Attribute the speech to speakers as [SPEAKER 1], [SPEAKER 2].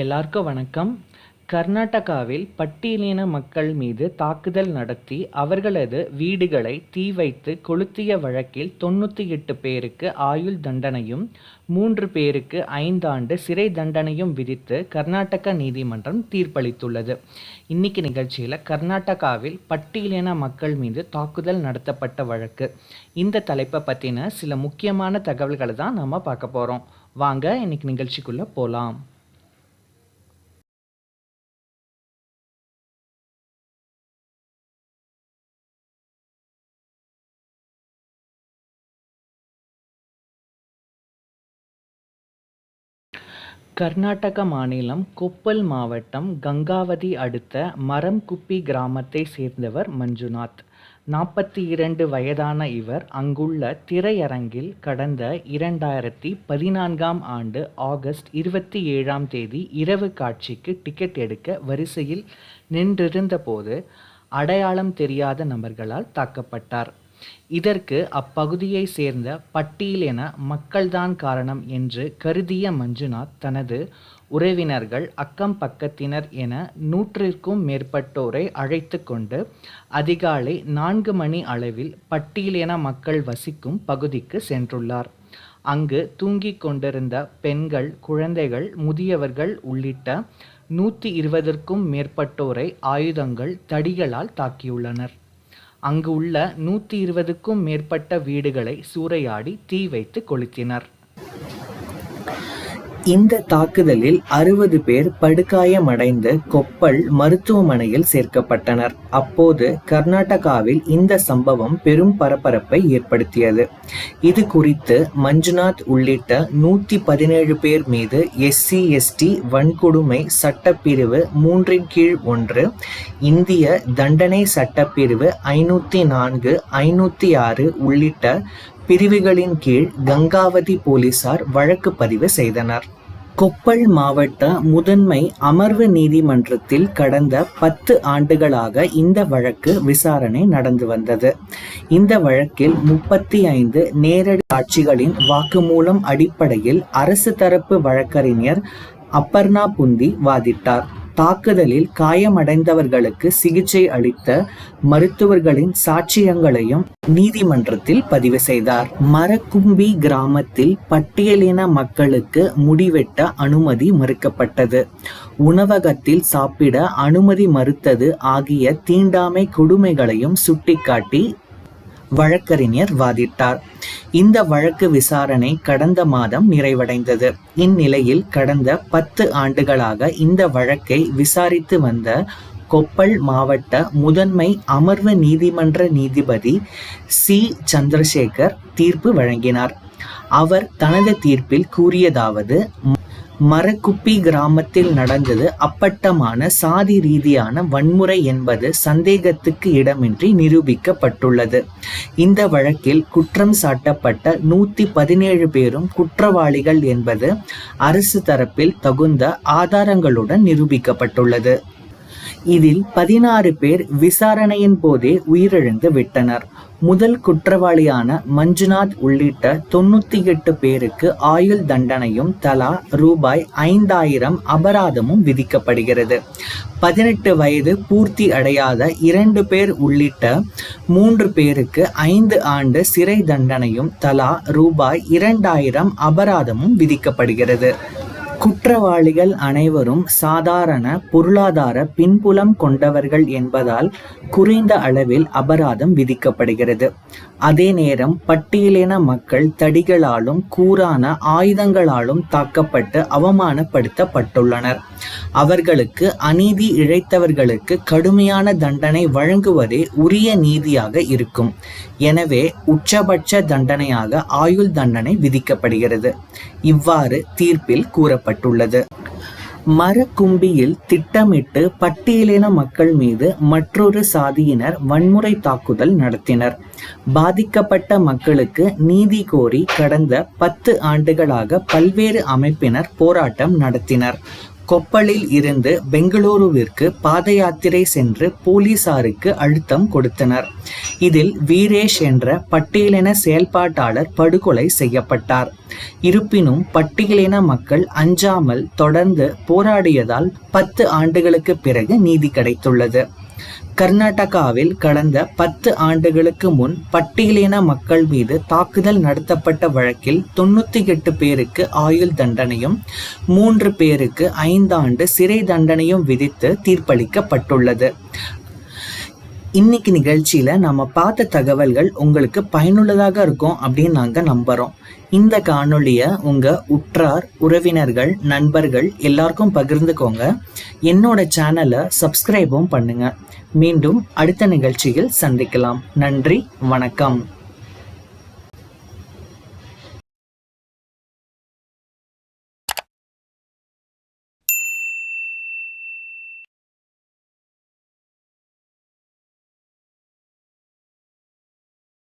[SPEAKER 1] எல்லாருக்கும் வணக்கம். கர்நாடகாவில் பட்டியலின மக்கள் மீது தாக்குதல் நடத்தி அவர்களது வீடுகளை தீ வைத்து கொளுத்திய வழக்கில் தொண்ணூற்றி எட்டு பேருக்கு ஆயுள் தண்டனையும் மூன்று பேருக்கு ஐந்தாண்டு சிறை தண்டனையும் விதித்து கர்நாடக நீதிமன்றம் தீர்ப்பளித்துள்ளது. இன்னைக்கு நிகழ்ச்சியில் கர்நாடகாவில் பட்டியலின மக்கள் மீது தாக்குதல் நடத்தப்பட்ட வழக்கு. இந்த தலைப்பை பற்றின சில முக்கியமான தகவல்களை தான் நம்ம பார்க்க போகிறோம் வாங்க இன்னைக்கு நிகழ்ச்சிக்குள்ளே போகலாம் கர்நாடக மாநிலம் கொப்பல் மாவட்டம் கங்காவதி அடுத்த மரம்குப்பி கிராமத்தை சேர்ந்தவர் மஞ்சுநாத். நாற்பத்தி இரண்டு வயதான இவர் அங்குள்ள திரையரங்கில் கடந்த இரண்டாயிரத்தி பதினான்காம் ஆண்டு ஆகஸ்ட் இருபத்தி ஏழாம் தேதி இரவு காட்சிக்கு டிக்கெட் எடுக்க வரிசையில் நின்றிருந்தபோது அடையாளம் தெரியாத நபர்களால் தாக்கப்பட்டார். இதற்கு அப்பகுதியை சேர்ந்த பட்டியலின மக்கள்தான் காரணம் என்று கருதிய மஞ்சுநாத் தனது உறவினர்கள் அக்கம் பக்கத்தினர் என நூற்றிற்கும் மேற்பட்டோரை அழைத்து கொண்டு அதிகாலை நான்கு மணி அளவில் பட்டியலின மக்கள் வசிக்கும் பகுதிக்கு சென்றுள்ளார். அங்கு தூங்கிக் கொண்டிருந்த பெண்கள் குழந்தைகள் முதியவர்கள் உள்ளிட்ட நூற்றி இருபதற்கும் மேற்பட்டோரை ஆயுதங்கள் தடிகளால் தாக்கியுள்ளனர். அங்கு உள்ள நூற்றி இருபதுக்கும் மேற்பட்ட வீடுகளை சூறையாடி தீ வைத்து கொளுத்தினர். இந்த தாக்குதலில் அறுபது பேர் படுகாயமடைந்து கொப்பல் மருத்துவமனையில் சேர்க்கப்பட்டனர். அப்போது கர்நாடகாவில் இந்த சம்பவம் பெரும் பரபரப்பை ஏற்படுத்தியது. இது குறித்து மஞ்சுநாத் உள்ளிட்ட நூத்தி பதினேழு பேர் மீது எஸ்சி எஸ்டி வன்கொடுமை சட்டப்பிரிவு மூன்றின் கீழ் ஒன்று இந்திய தண்டனை சட்டப்பிரிவு ஐநூத்தி நான்கு ஐநூத்தி ஆறு உள்ளிட்ட பிரிவுகளின் கீழ் கங்காவதி போலீசார் வழக்கு பதிவு செய்தனர். கொப்பள் மாவட்ட முதன்மை அமர்வு நீதிமன்றத்தில் கடந்த பத்து ஆண்டுகளாக இந்த வழக்கு விசாரணை நடந்து வந்தது. இந்த வழக்கில் முப்பத்தி ஐந்து நேரடி சாட்சிகளின் வாக்குமூலம் அடிப்படையில் அரசு தரப்பு வழக்கறிஞர் அப்பர்ணா புந்தி வாதிட்டார். தாக்குதலில் காயமடைந்தவர்களுக்கு சிகிச்சை அளித்த மருத்துவர்களின் சாட்சியங்களையும் நீதிமன்றத்தில் பதிவு செய்தார். மரக்கும்பி கிராமத்தில் பட்டியலின மக்களுக்கு முடிவெட்ட அனுமதி மறுக்கப்பட்டது. உணவகத்தில் சாப்பிட அனுமதி மறுத்தது ஆகிய தீண்டாமை கொடுமைகளையும் சுட்டிக்காட்டி வழக்கறிஞர் வாதிட்டார். இந்த வழக்கு விசாரணை கடந்த மாதம் நிறைவடைந்தது. இந்நிலையில் கடந்த பத்து ஆண்டுகளாக இந்த வழக்கை விசாரித்து வந்த கொப்பல் மாவட்ட முதன்மை அமர்வு நீதிமன்ற நீதிபதி சி. சந்திரசேகர் தீர்ப்பு வழங்கினார். அவர் தனது தீர்ப்பில் கூறியதாவது மரக்குப்பி கிராமத்தில் நடந்தது அப்பட்டமான சாதி ரீதியான வன்முறை என்பது சந்தேகத்துக்கு இடமின்றி நிரூபிக்கப்பட்டுள்ளது. இந்த வழக்கில் குற்றம் சாட்டப்பட்ட நூத்தி பதினேழு பேரும் குற்றவாளிகள் என்பது அரசு தரப்பில் தகுந்த ஆதாரங்களுடன் நிரூபிக்கப்பட்டுள்ளது. இதில் பதினாறு பேர் விசாரணையின் போதே உயிரிழந்து விட்டனர். முதல் குற்றவாளியான மஞ்சுநாத் உள்ளிட்ட தொண்ணூத்தி எட்டு பேருக்கு ஆயுள் தண்டனையும் தலா ரூபாய் ஐந்தாயிரம் அபராதமும் விதிக்கப்படுகிறது. பதினெட்டு வயது பூர்த்தி அடையாத இரண்டு பேர் உள்ளிட்ட மூன்று பேருக்கு ஐந்து ஆண்டு சிறை தண்டனையும் தலா ரூபாய் இரண்டாயிரம் அபராதமும் விதிக்கப்படுகிறது. குற்றவாளிகள் அனைவரும் சாதாரண பொருளாதார பின்புலம் கொண்டவர்கள் என்பதால் குறைந்த அளவில் அபராதம் விதிக்கப்படுகிறது. அதே நேரம் பட்டியலின மக்கள் தடிகளாலும் கூரான ஆயுதங்களாலும் தாக்கப்பட்டு அவமானப்படுத்தப்பட்டுள்ளனர். அவர்களுக்கு அநீதி இழைத்தவர்களுக்கு கடுமையான தண்டனை வழங்குவதே உரிய நீதியாக இருக்கும். எனவே உச்சபட்ச தண்டனையாக ஆயுள் தண்டனை விதிக்கப்படுகிறது. இவ்வாறு தீர்ப்பில் செய்யப்பட்டுள்ளது மரக்கும்பியில் திட்டமிட்டு பட்டியலின மக்கள் மீது மற்றொரு சாதியினர் வன்முறை தாக்குதல் நடத்தினர். பாதிக்கப்பட்ட மக்களுக்கு நீதி கோரி கடந்த பத்து ஆண்டுகளாக பல்வேறு அமைப்பினர் போராட்டம் நடத்தினர். கொப்பளில் இருந்து பெங்களூருவிற்கு பாத யாத்திரை சென்று போலீசாருக்கு அழுத்தம் கொடுத்தனர். இதில் வீரேஷ் என்ற பட்டியலின செயல்பாட்டாளர் படுகொலை செய்யப்பட்டார். இருப்பினும் பட்டியலின மக்கள் அஞ்சாமல் தொடர்ந்து போராடியதால் பத்து ஆண்டுகளுக்கு பிறகு நீதி கிடைத்துள்ளது. கர்நாடகாவில் கடந்த பத்து ஆண்டுகளுக்கு முன் பட்டியலின மக்கள் மீது தாக்குதல் நடத்தப்பட்ட வழக்கில் தொண்ணூத்தி எட்டு பேருக்கு ஆயுள் தண்டனையும் மூன்று பேருக்கு ஐந்தாண்டு சிறை தண்டனையும் விதித்து தீர்ப்பளிக்கப்பட்டுள்ளது. இன்னைக்கு நிகழ்ச்சியில நம்ம பார்த்த தகவல்கள் உங்களுக்கு பயனுள்ளதாக இருக்கும் அப்படின்னு நாங்க நம்புறோம். இந்த காணொளியை உங்க உற்றார் உறவினர்கள் நண்பர்கள் எல்லாருக்கும் பகிர்ந்துக்கோங்க. என்னோட சேனலை சப்ஸ்கிரைபும் பண்ணுங்க. மீண்டும் அடுத்த நிகழ்ச்சியில் சந்திக்கலாம். நன்றி வணக்கம்.